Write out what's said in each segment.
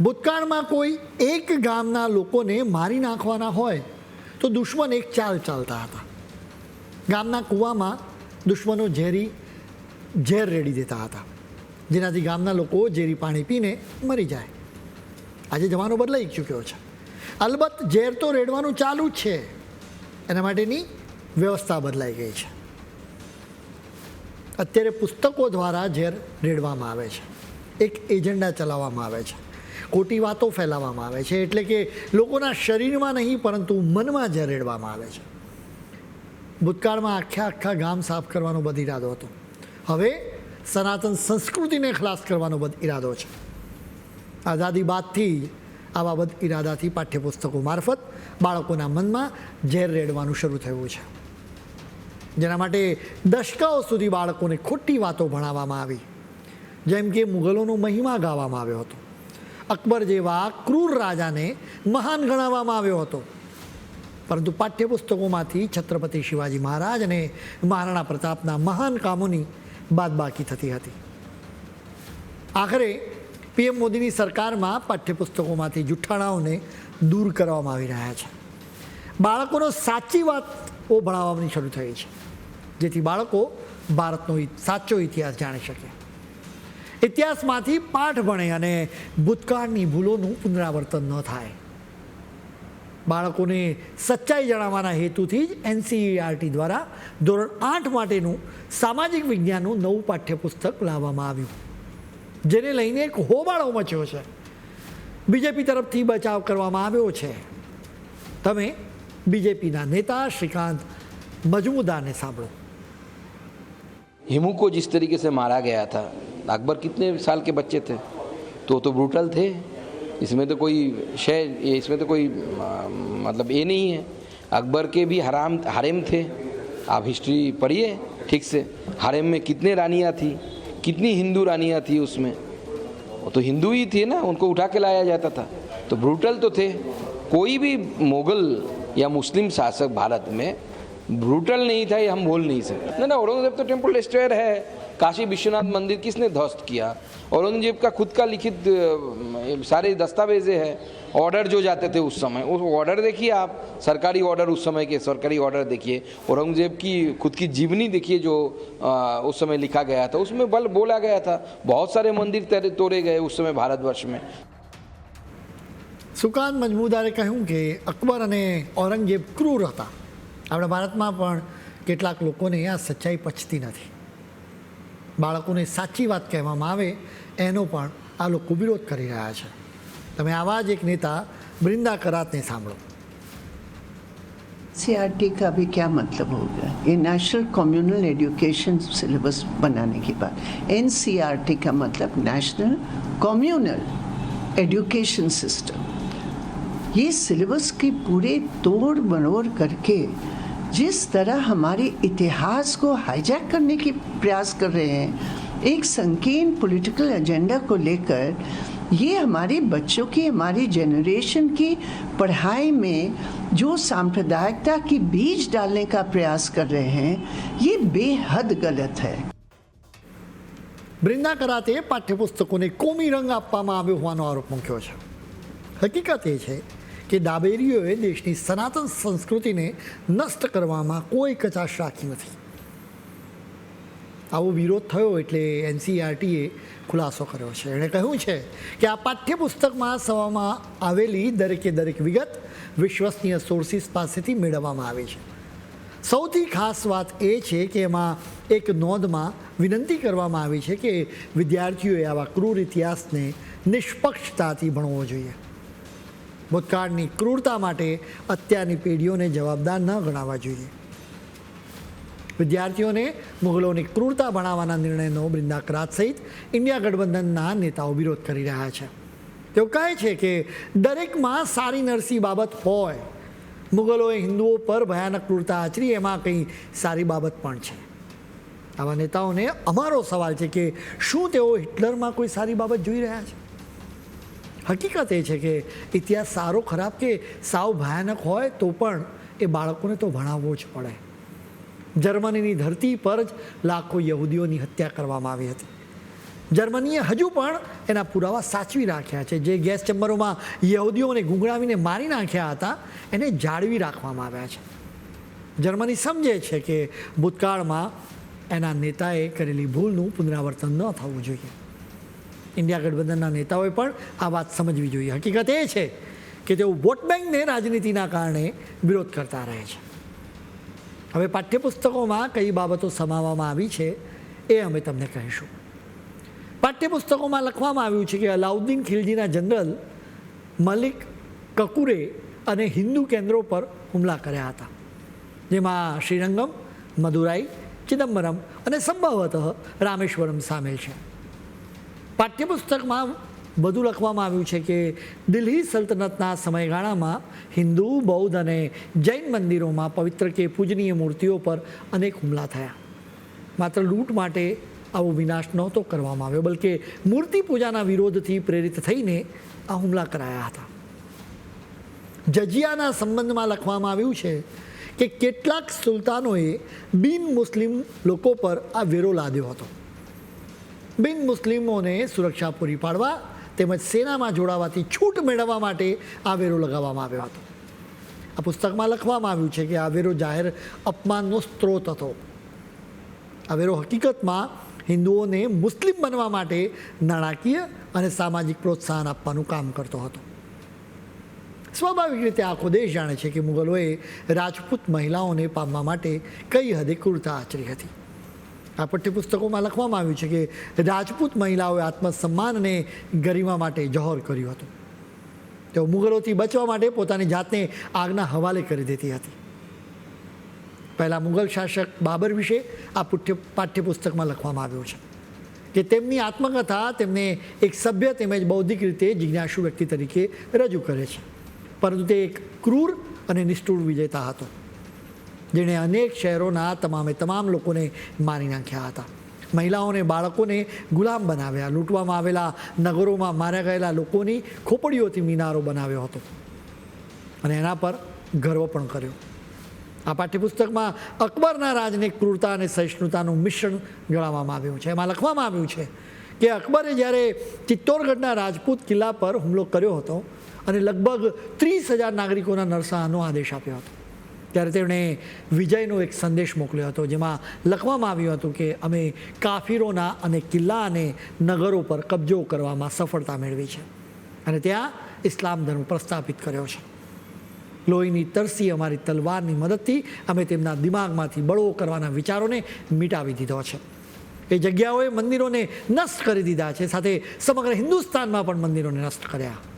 ભૂતકાળમાં કોઈ એક ગામના લોકોને મારી નાખવાના હોય તો દુશ્મન એક ચાલ ચાલતા હતા. ગામના કૂવામાં દુશ્મનો ઝેરી, ઝેર રેડી દેતા હતા. જેનાથી ગામના લોકો ઝેરી પાણી પીને મરી જાય. આજે જમાનો બદલાઈ ચૂક્યો છે. અલબત્ત ઝેર તો રેડવાનું ચાલુ જ છે. એના માટેની વ્યવસ્થા બદલાઈ ગઈ છે. અત્યારે પુસ્તકો દ્વારા ઝેર રેડવામાં આવે છે. એક એજન્ડા ચલાવવામાં આવે છે. ખોટી વાતો ફેલાવવામાં આવે છે એટલે કે લોકોના શરીરમાં નહીં, પરંતુ મનમાં જરેડવામાં આવે છે. ભૂતકાળમાં આખા આખા ગામ સાફ કરવાનો બધ ઈરાદો હતો. હવે સનાતન સંસ્કૃતિને ખલાસ કરવાનો બધ ઈરાદો છે. આઝાદી બાદથી આવા બધ ઈરાદાથી પાઠ્યપુસ્તકો મારફત બાળકોના મનમાં ઝેર રેડવાનું શરૂ થયું છે. જેના માટે દશકાઓ સુધી બાળકોને ખોટી વાતો ભણાવવામાં આવી. જેમ કે મુગલોનો મહિમા ગાવામાં આવ્યો હતો. અકબર જેવા ક્રૂર રાજાને મહાન ગણાવવામાં આવ્યો હતો. પરંતુ પાઠ્યપુસ્તકોમાંથી છત્રપતિ શિવાજી મહારાજ અને મહારાણા પ્રતાપના મહાન કામોની બાદબાકી થતી હતી. આખરે પીએમ મોદીની સરકારમાં પાઠ્યપુસ્તકોમાંથી જુઠ્ઠાણાઓને દૂર કરવામાં આવી રહ્યા છે. બાળકોનો સાચી વાતો ભણાવવાની શરૂ થઈ છે, જેથી બાળકો ભારતનો સાચો ઇતિહાસ જાણી શકે. ઇતિહાસમાંથી પાઠ ભણે અને ભૂતકાળની ભૂલોનું પુનરાવર્તન ન થાય બાળકોને સચ્ચાઈ જણાવવાના હેતુથી જ એનસીઈઆરટી દ્વારા ધોરણ આઠ માટેનું સામાજિક વિજ્ઞાનનું નવું પાઠ્યપુસ્તક લાવવામાં આવ્યું જેને લઈને એક હોબાળો મચ્યો છે બીજેપી તરફથી બચાવ કરવામાં આવ્યો છે તમે બીજેપીના નેતા શ્રીકાંત મજમુદારને સાંભળો हिमू को जिस तरीके से मारा गया था अकबर कितने साल के बच्चे थे? तो तो ब्रूटल थे। इसमें तो कोई शय, इसमें तो कोई मतलब ये नहीं है। अकबर के भी हराम, हरेम थे। आप हिस्ट्री पढ़िए, ठीक से। हरेम में कितने रानियाँ थी? कितनी हिंदू रानियाँ थी उसमें? वो तो हिंदू ही थे ना, उनको उठा के लाया जाता था। तो ब्रूटल तो थे। कोई भी मुगल या मुस्लिम शासक भारत में ब्रूटल नहीं था, ये हम बोल नहीं सकते। ना ना, औरंगज़ेब तो टेंपल डिस्ट्रॉयर है। काशी विश्वनाथ मंदिर किसने ध्वस्त किया औरंगजेब का खुद का लिखित अ, सारे दस्तावेजें हैं ऑर्डर जो जाते थे उस समय उस ऑर्डर देखिए आप सरकारी ऑर्डर उस समय के सरकारी ऑर्डर देखिए औरंगजेब की खुद की जीवनी देखिए जो अ, उस समय लिखा गया था उसमें बल बोला गया था बहुत सारे मंदिर तेरे- तोड़े गए उस समय भारतवर्ष में સુકાંત મજમુદારે કહ્યું કે અકબર અને ઔરંગઝેબ ક્રૂર હતા આપણા ભારતમાં પણ કેટલાક લોકોને આ સચ્ચાઈ પચતી નથી બાળકોને સાચી વાત કહેવામાં આવે એનો પણ આ લોકો વિરોધ કરી રહ્યા છે તમે આવા જ એક નેતા બૃંદા કરાતને સાંભળો सीआरटी का भी क्या मतलब हो गया ये नेशनल कम्युनल एजुकेशन सिलेबस बनाने के बाद एनसीईआरटी का मतलब नेशनल कम्युनल एजुकेशन सिस्टम ये सिलेबस की पूरे तोड़ मरोड़ करके जिस तरह हमारे इतिहास को हाईजैक करने की प्रयास कर रहे हैं एक संकीर्ण पॉलिटिकल एजेंडा को लेकर ये हमारे बच्चों की हमारी जनरेशन की पढ़ाई में जो सांप्रदायिकता की बीज डालने का प्रयास कर रहे हैं ये बेहद गलत है બ્રિંદા કરાતે પાઠ્યપુસ્તકોને કોમી રંગ આપવામાં આવ્યો હોવાનો આરોપ મૂક્યો છે હકીકત એ છે કે ડાબેરીઓએ દેશની સનાતન સંસ્કૃતિને નષ્ટ કરવામાં કોઈ કચાશ રાખી નથી. આવો વિરોધ થયો એટલે એનસીઆરટીએ ખુલાસો કર્યો છે. એણે કહ્યું છે કે આ પાઠ્યપુસ્તકમાં સવામાં આવેલી દરેકે દરેક વિગત વિશ્વસનીય સોર્સિસ પાસેથી મેળવવામાં આવી છે. સૌથી ખાસ વાત એ છે કે એમાં એક નોંધમાં વિનંતી કરવામાં આવી છે કે વિદ્યાર્થીઓએ આવા ક્રૂર ઇતિહાસને નિષ્પક્ષતાથી ભણવો જોઈએ. ભૂતકાળની ક્રૂરતા માટે અત્યારની પેઢીઓને જવાબદાર ન ગણાવવા જોઈએ. વિદ્યાર્થીઓને મુગલોની ક્રૂરતા ભણાવવાના નિર્ણયનો બૃંદા કરાત સહિત ઇન્ડિયા ગઠબંધનના નેતાઓ વિરોધ કરી રહ્યા છે. તેઓ કહે છે કે દરેકમાં સારી નરસી બાબત હોય. મુગલોએ હિન્દુઓ પર ભયાનક ક્રૂરતા આચરી, એમાં કંઈ સારી બાબત પણ છે. આવા નેતાઓને અમારો સવાલ છે કે શું તેઓ હિટલરમાં કોઈ સારી બાબત જોઈ રહ્યા છે? હકીકત એ છે કે ઇતિહાસ સારો, ખરાબ કે સાવ ભયાનક હોય તો પણ એ બાળકોને તો ભણાવવો જ પડે. જર્મનીની ધરતી પર જ લાખો યહૂદીઓની હત્યા કરવામાં આવી હતી. જર્મનીએ હજુ પણ એના પુરાવા સાચવી રાખ્યા છે. જે ગેસ ચેમ્બરોમાં યહૂદીઓને ગુંગળાવીને મારી નાખ્યા હતા, એને જાળવી રાખવામાં આવ્યા છે. જર્મની સમજે છે કે ભૂતકાળમાં એના નેતાએ કરેલી ભૂલનું પુનરાવર્તન ન થવું જોઈએ. ઇન્ડિયા ગઠબંધનના નેતાઓએ પણ આ વાત સમજવી જોઈએ. હકીકત એ છે કે તેઓ વોટ બેંકને રાજનીતિના કારણે વિરોધ કરતા રહે છે. હવે પાઠ્યપુસ્તકોમાં કઈ બાબતો સમાવવામાં આવી છે એ અમે તમને કહીશું. પાઠ્યપુસ્તકોમાં લખવામાં આવ્યું છે કે અલાઉદ્દીન ખિલજીના જનરલ મલિક કકુરે અને હિન્દુ કેન્દ્રો પર હુમલા કર્યા હતા, જેમાં શ્રીરંગમ, મદુરાઈ, ચિદમ્બરમ અને સંભવતઃ રામેશ્વરમ સામેલ છે. પાઠ્યપુસ્તકમાં બધું લખવામાં આવ્યું છે કે દિલ્હી સલ્તનતના સમયગાળામાં હિન્દુ, બૌદ્ધ અને જૈન મંદિરોમાં પવિત્ર કે પૂજનીય મૂર્તિઓ પર અનેક હુમલા થયા. માત્ર લૂંટ માટે આવો વિનાશ નહોતો કરવામાં આવ્યો, બલકે મૂર્તિ પૂજાના વિરોધથી પ્રેરિત થઈને આ હુમલા કરાયા હતા. જજિયાના સંબંધમાં લખવામાં આવ્યું છે કે કેટલાક સુલતાનોએ બિન મુસ્લિમ લોકો પર આ વેરો લાદ્યો હતો. બિન મુસ્લિમોને સુરક્ષા પૂરી પાડવા તેમજ સેનામાં જોડાવાથી છૂટ મેળવવા માટે આ વેરો લગાવવામાં આવ્યો હતો. આ પુસ્તકમાં લખવામાં આવ્યું છે કે આ વેરો જાહેર અપમાનનો સ્ત્રોત હતો. આ વેરો હકીકતમાં હિન્દુઓને મુસ્લિમ બનવા માટે નાણાકીય અને સામાજિક પ્રોત્સાહન આપવાનું કામ કરતો હતો. સ્વાભાવિક રીતે આખો દેશ જાણે છે કે મુગલોએ રાજપૂત મહિલાઓને પામવા માટે કઈ હદે ક્રૂરતા આચરી હતી. આ પાઠ્યપુસ્તકોમાં લખવામાં આવ્યું છે કે રાજપૂત મહિલાઓએ આત્મસન્માન અને ગરિમા માટે જહોર કર્યું હતું. તેઓ મુગલોથી બચવા માટે પોતાની જાતને આગના હવાલે કરી દેતી હતી. પહેલાં મુગલ શાસક બાબર વિશે આ પુઠ્ય પાઠ્યપુસ્તકમાં લખવામાં આવ્યું છે કે તેમની આત્મકથા તેમને એક સભ્ય તેમજ બૌદ્ધિક રીતે જિજ્ઞાસુ વ્યક્તિ તરીકે રજૂ કરે છે. પરંતુ તે એક ક્રૂર અને નિષ્ઠુર વિજેતા હતો. જેણે અનેક શહેરોના તમામે તમામ લોકોને મારી નાખ્યા હતા. મહિલાઓને, બાળકોને ગુલામ બનાવ્યા, લૂંટવામાં આવેલા નગરોમાં માર્યા ગયેલા લોકોની ખોપડીઓથી મિનારો બનાવ્યો હતો અને એના પર ગર્વ પણ કર્યો. આ પાઠ્યપુસ્તકમાં અકબરના રાજને ક્રૂરતા અને સહિષ્ણુતાનું મિશ્રણ જણાવવામાં આવ્યું છે. એમાં લખવામાં આવ્યું છે કે અકબરે જ્યારે ચિત્તોરગઢના રાજપૂત કિલ્લા પર હુમલો કર્યો હતો અને લગભગ ત્રીસ હજાર નાગરિકોના નરસાહનો આદેશ આપ્યો હતો. ત્યારે તેમણે વિજયનો એક સંદેશ મોકલ્યો હતો, જેમાં લખવામાં આવ્યું હતું કે અમે કાફીરોના અને કિલ્લા અને નગરો પર કબજો કરવામાં સફળતા મેળવી છે અને ત્યાં ઇસ્લામ ધર્મ પ્રસ્થાપિત કર્યો છે. લોહીની તરસી અમારી તલવારની મદદથી અમે તેમના દિમાગમાંથી બળવો કરવાના વિચારોને મિટાવી દીધો છે. એ જગ્યાઓએ મંદિરોને નષ્ટ કરી દીધા છે, સાથે સમગ્ર હિન્દુસ્તાનમાં પણ મંદિરોને નષ્ટ કર્યા.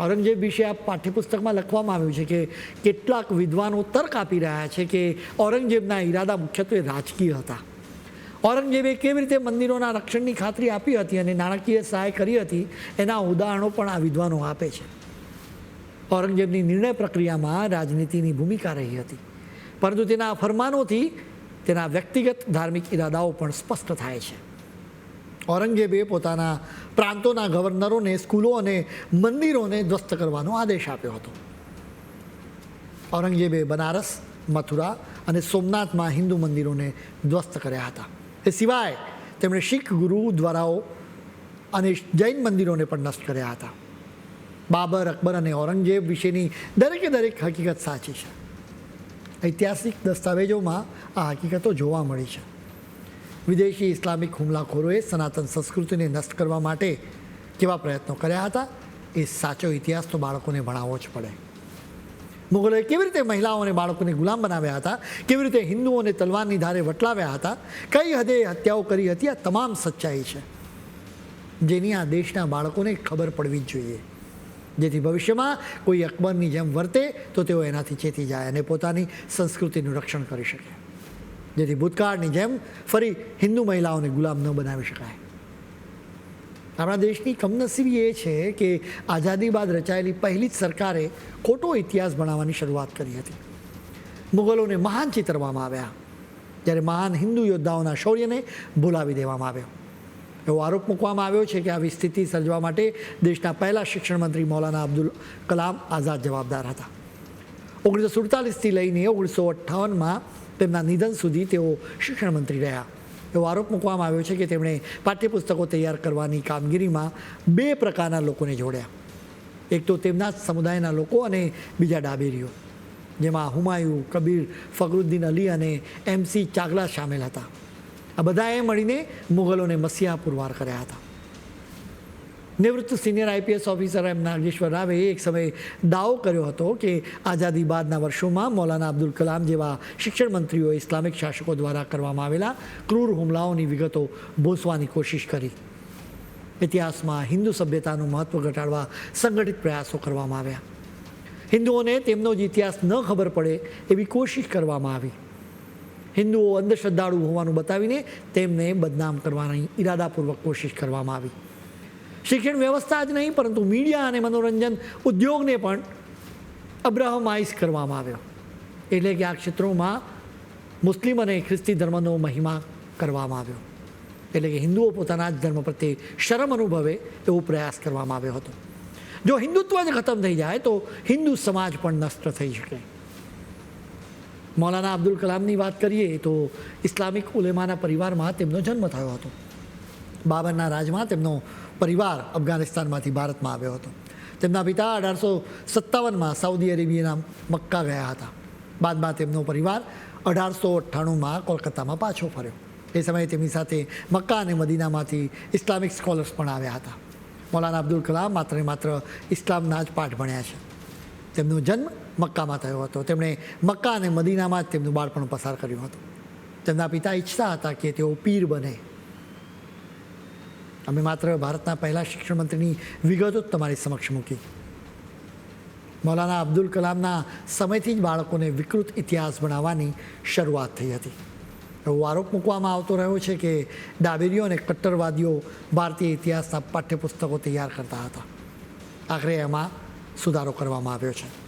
ઔરંગઝેબ વિશે આ પાઠ્યપુસ્તકમાં લખવામાં આવ્યું છે કે કેટલાક વિદ્વાનો તર્ક આપી રહ્યા છે કે ઔરંગઝેબના ઈરાદા મુખ્યત્વે રાજકીય હતા. ઔરંગઝેબે કેવી રીતે મંદિરોના રક્ષણની ખાતરી આપી હતી અને નાણાકીય સહાય કરી હતી, એના ઉદાહરણો પણ આ વિદ્વાનો આપે છે. ઔરંગઝેબની નિર્ણય પ્રક્રિયામાં રાજનીતિની ભૂમિકા રહી હતી. પરંતુ તેના ફરમાનોથી તેના વ્યક્તિગત ધાર્મિક ઈરાદાઓ પણ સ્પષ્ટ થાય છે. ઔરંગઝેબે પોતાના પ્રાંતોના ગવર્નરોને, સ્કૂલો અને મંદિરોને ધ્વસ્ત કરવાનો આદેશ આપ્યો હતો. ઔરંગઝેબે બનારસ, મથુરા અને સોમનાથમાં હિન્દુ મંદિરોને ધ્વસ્ત કર્યા હતા. એ સિવાય તેમણે શીખ ગુરુ દ્વારાઓ અને જૈન મંદિરોને પણ નષ્ટ કર્યા હતા. બાબર, અકબર અને ઔરંગઝેબ વિશેની દરેકે દરેક હકીકત સાચી છે. ઐતિહાસિક દસ્તાવેજોમાં આ હકીકતો જોવા મળી છે. વિદેશી ઇસ્લામિક હુમલાખોરોએ સનાતન સંસ્કૃતિને નષ્ટ કરવા માટે કેવા પ્રયત્નો કર્યા હતા એ સાચો ઇતિહાસ તો બાળકોને ભણાવવો જ પડે. મુગલોએ કેવી રીતે મહિલાઓ અને બાળકોને ગુલામ બનાવ્યા હતા, કેવી રીતે હિન્દુઓને તલવારની ધારે વટલાવ્યા હતા, કઈ હદે હત્યાઓ કરી હતી, આ તમામ સચ્ચાઈ છે. જેની આ દેશના બાળકોને ખબર પડવી જ જોઈએ. જેથી ભવિષ્યમાં કોઈ અકબરની જેમ વર્તે તો તેઓ એનાથી ચેતી જાય અને પોતાની સંસ્કૃતિનું રક્ષણ કરી શકે. જેથી ભૂતકાળની જેમ ફરી હિન્દુ મહિલાઓને ગુલામ ન બનાવી શકાય. આપણા દેશની કમનસીબી એ છે કે આઝાદી બાદ રચાયેલી પહેલી જ સરકારે ખોટો ઇતિહાસ બનાવવાની શરૂઆત કરી હતી. મુગલોને મહાન ચિતરવામાં આવ્યા. જ્યારે મહાન હિન્દુ યોદ્ધાઓના શૌર્યને ભૂલાવી દેવામાં આવ્યો. એવો આરોપ મૂકવામાં આવ્યો છે કે આવી સ્થિતિ સર્જવા માટે દેશના પહેલા શિક્ષણ મંત્રી મૌલાના અબ્દુલ કલામ આઝાદ જવાબદાર હતા. ઓગણીસો સુડતાલીસથી લઈને ઓગણીસો અઠ્ઠાવનમાં તેમના નિધન સુધી તેઓ શિક્ષણ મંત્રી રહ્યા એવો આરોપ મૂકવામાં આવ્યો છે કે તેમણે પાઠ્યપુસ્તકો તૈયાર કરવાની કામગીરીમાં બે પ્રકારના લોકોને જોડ્યા. એક તો તેમના જ સમુદાયના લોકો અને બીજા ડાબેરીઓ, જેમાં હુમાયુ, કબીર, ફખરુદ્દીન અલી અને એમસી ચાગલા સામેલ હતા. આ બધાએ મળીને મુગલોને મસીહા પુરવાર કર્યા હતા. નિવૃત્ત senior IPS officer M Nageshwar રાવે એક સમયે દાવો કર્યો હતો કે આઝાદી બાદના વર્ષોમાં મૌલાના અબ્દુલ કલામ જેવા શિક્ષણ મંત્રીઓએ ઇસ્લામિક શાસકો દ્વારા કરવામાં આવેલા ક્રૂર હુમલાઓની વિગતો ભૂંસવાની કોશિશ કરી. ઇતિહાસમાં હિન્દુ સભ્યતાનું મહત્ત્વ ઘટાડવા સંગઠિત પ્રયાસો કરવામાં આવ્યા. હિન્દુઓને તેમનો જ ઇતિહાસ ન ખબર પડે એવી કોશિશ કરવામાં આવી. હિન્દુઓ અંધશ્રદ્ધાળુ હોવાનું બતાવીને તેમને બદનામ કરવાની ઈરાદાપૂર્વક કોશિશ કરવામાં આવી. શિક્ષણ વ્યવસ્થા જ નહીં, પરંતુ મીડિયા અને મનોરંજન ઉદ્યોગને પણ અબ્રાહમાઇઝ કરવામાં આવ્યો. એટલે કે આ ક્ષેત્રોમાં મુસ્લિમ અને ખ્રિસ્તી ધર્મનો મહિમા કરવામાં આવ્યો. એટલે કે હિન્દુઓ પોતાના જ ધર્મ પ્રત્યે શરમ અનુભવે એવો પ્રયાસ કરવામાં આવ્યો હતો. જો હિન્દુત્વ જ ખતમ થઈ જાય, તો હિન્દુ સમાજ પણ નષ્ટ થઈ શકે. મૌલાના અબ્દુલ કલામની વાત કરીએ, તો ઇસ્લામિક ઉલેમાના પરિવારમાં તેમનો જન્મ થયો હતો. બાબરના રાજમાં તેમનો પરિવાર અફઘાનિસ્તાનમાંથી ભારતમાં આવ્યો હતો. તેમના પિતા અઢારસો સત્તાવનમાં સાઉદી અરેબિયાના મક્કા ગયા હતા. બાદમાં તેમનો પરિવાર અઢારસો અઠ્ઠાણુંમાં કોલકાતામાં પાછો ફર્યો. એ સમયે તેમની સાથે મક્કા અને મદીનામાંથી ઇસ્લામિક સ્કોલર્સ પણ આવ્યા હતા. મૌલાના અબ્દુલ કલામ માત્ર માત્ર ઇસ્લામના જ પાઠ ભણ્યા છે. તેમનો જન્મ મક્કામાં થયો હતો. તેમણે મક્કા અને મદીનામાં જ તેમનું બાળપણ પસાર કર્યું હતું. તેમના પિતા ઈચ્છતા હતા કે તેઓ પીર બને. અમે માત્ર ભારતના પહેલા શિક્ષણ મંત્રીની વિગતો જ તમારી સમક્ષ મૂકી. મૌલાના અબ્દુલ કલામના સમયથી જ બાળકોને વિકૃત ઇતિહાસ બનાવવાની શરૂઆત થઈ હતી. એવો આરોપ મૂકવામાં આવતો રહ્યો છે કે ડાબેરીઓ અને કટ્ટરવાદીઓ ભારતીય ઇતિહાસના પાઠ્યપુસ્તકો તૈયાર કરતા હતા. આખરે એમાં સુધારો કરવામાં આવ્યો છે.